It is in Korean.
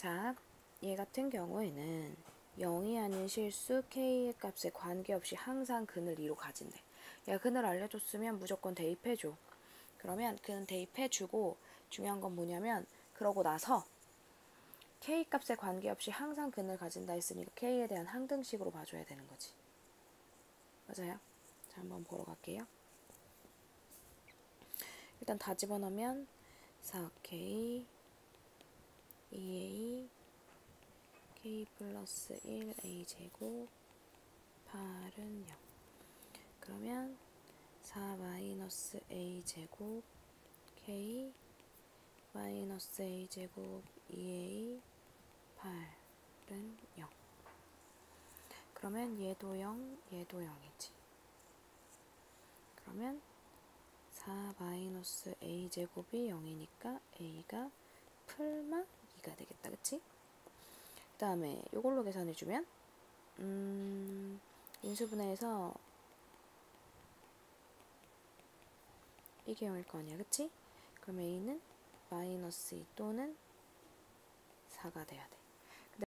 자, 얘 같은 경우에는 0이 아닌 실수 k의 값에 관계없이 항상 근을 2로 가진대. 얘가 근을 알려줬으면 무조건 대입해줘. 그러면 근 대입해주고 중요한 건 뭐냐면 그러고 나서 k 값에 관계없이 항상 근을 가진다 했으니까 k에 대한 항등식으로 봐줘야 되는 거지. 맞아요? 자, 한번 보러 갈게요. 일단 다 집어넣으면 4k 2a k 플러스 1a 제곱 8은 0 그러면 4 마이너스 a 제곱 k 마이너스 a 제곱 2a 8은 0 그러면 얘도 0, 얘도 0이지. 그러면 4 마이너스 a 제곱이 0이니까 a가 풀마 2가 되겠다 그치? 그 다음에 이걸로 계산해주면 음, 인수분해에서 이게 0일 거 아니야 그치? 그럼 a는 마이너스 2 또는 4가 돼야 돼